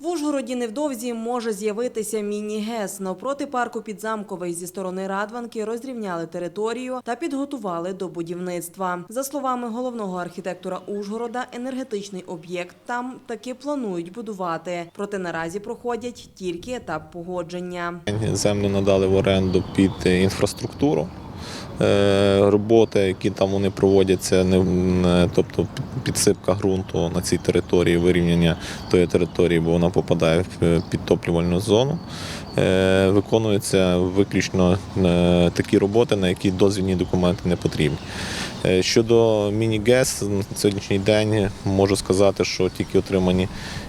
В Ужгороді невдовзі може з'явитися міні-ГЕС. Навпроти парку Підзамковий зі сторони Радванки розрівняли територію та підготували до будівництва. За словами головного архітектора Ужгорода, енергетичний об'єкт там таки планують будувати. Проте наразі проходять тільки етап погодження. Землю надали в оренду під інфраструктуру. Е, Роботи, які там вони проводяться, тобто підсипка ґрунту на цій території, вирівняння тої території, бо вона попадає в е, підтоплювальну зону. е, Виконуються виключно такі роботи, на які дозвільні документи не потрібні. Щодо міні-ГЕС, на сьогоднішній день можу сказати, що тільки отримані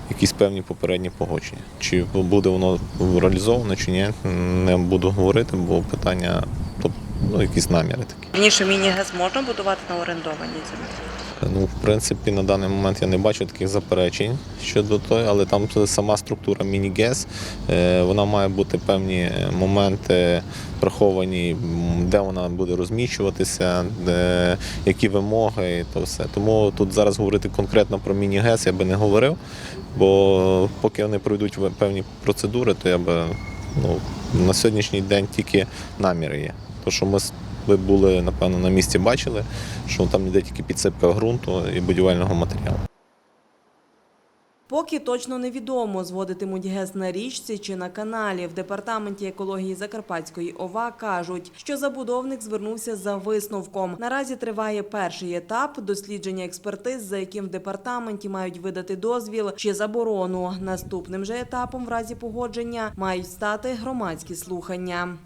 якісь певні попередні погодження. Чи буде воно реалізовано, чи ні, не буду говорити, бо питання, ну, якісь наміри такі. Раніше міні-ГЕС можна будувати на орендованій землі? Ну, в принципі, на даний момент я не бачу таких заперечень щодо того, але там сама структура міні-ГЕС, е, вона має бути певні моменти враховані, де вона буде розміщуватися, де, які вимоги і то все. Тому тут зараз говорити конкретно про міні-ГЕС я би не говорив, бо поки вони пройдуть певні процедури, то я би ну, на сьогоднішній день тільки наміри є. То, що ми ви були, напевно, на місці бачили, що там йде тільки підсипка ґрунту і будівельного матеріалу. Поки точно невідомо, зводитимуть ГЕС на річці чи на каналі. В департаменті екології Закарпатської ОВА кажуть, що забудовник звернувся за висновком. Наразі триває перший етап дослідження експертиз, за яким в департаменті мають видати дозвіл чи заборону. Наступним же етапом, в разі погодження, мають стати громадські слухання.